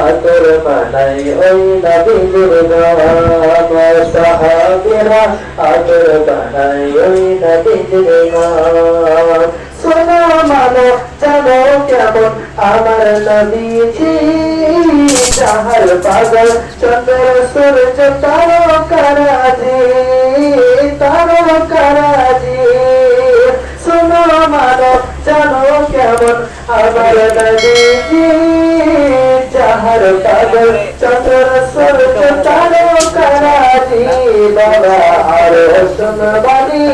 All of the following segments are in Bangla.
আতর বানাই ওই নবীর নাম সাহাবিরা আতর বানাই ওই নবীর নাম শোনো মানো জানো কেমন আমার নবীজি যাহার পাগল চন্দ্র সূর্য তারকারাজি তারকারাজি শোনো মানো জানো কেমন আমার নবীজি যাহার পাগল চন্দ্র সূর্য তারকারাজি, বাবা আর শুনবানি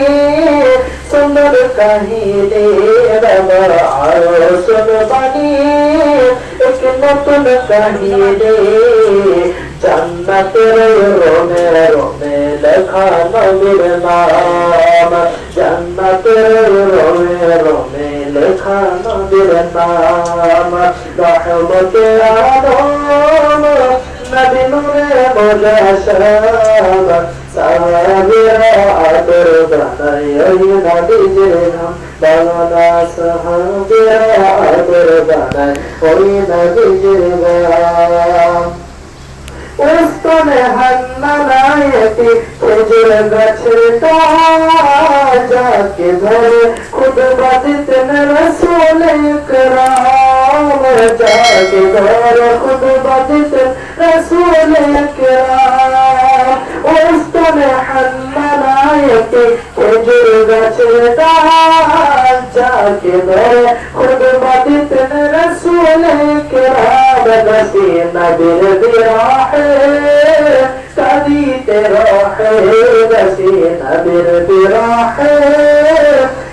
সুন্দর কাহিনী বাবা আর শুনবানি এক নতুন কাহিনী জান্নাতের রোমে রোমে লেখা নবীর নাম। জান্নাতের রোমে রোমে লেখা নবীর নাম রহমতে আলম নবী নূরে মুজাসসাম সাহাবিরা আদর বানাই ওই নবীজির নাম বাংলা সাহাবিরা আদর বানাই ওই নবীজির নাম উস্তনে খেজুর গাছের যাকে ধরে বাদিতেন রসুল ইকরাম যাকে ধরে খুদ বাদিতেন রসুল ইকরাম উস্তনে হান্নানায়তি খেজুর গাছের যাকে ধরে খুদ বাদিতেন রসুল ইকরাম গসি নবীর বিরাহে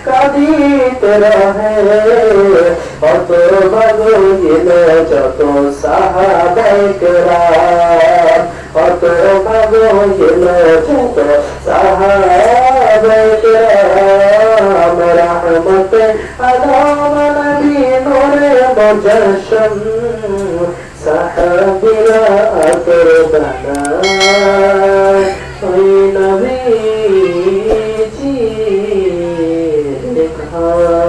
কাদিতে রহে রহে কত বগিল যত সাহাবাই কেরাম কত বগিল যত সাহাবাই কেরাম রহমত আলম নবী নূরে মুজাসম, সাহাবিরা আতর বানায়। Oh.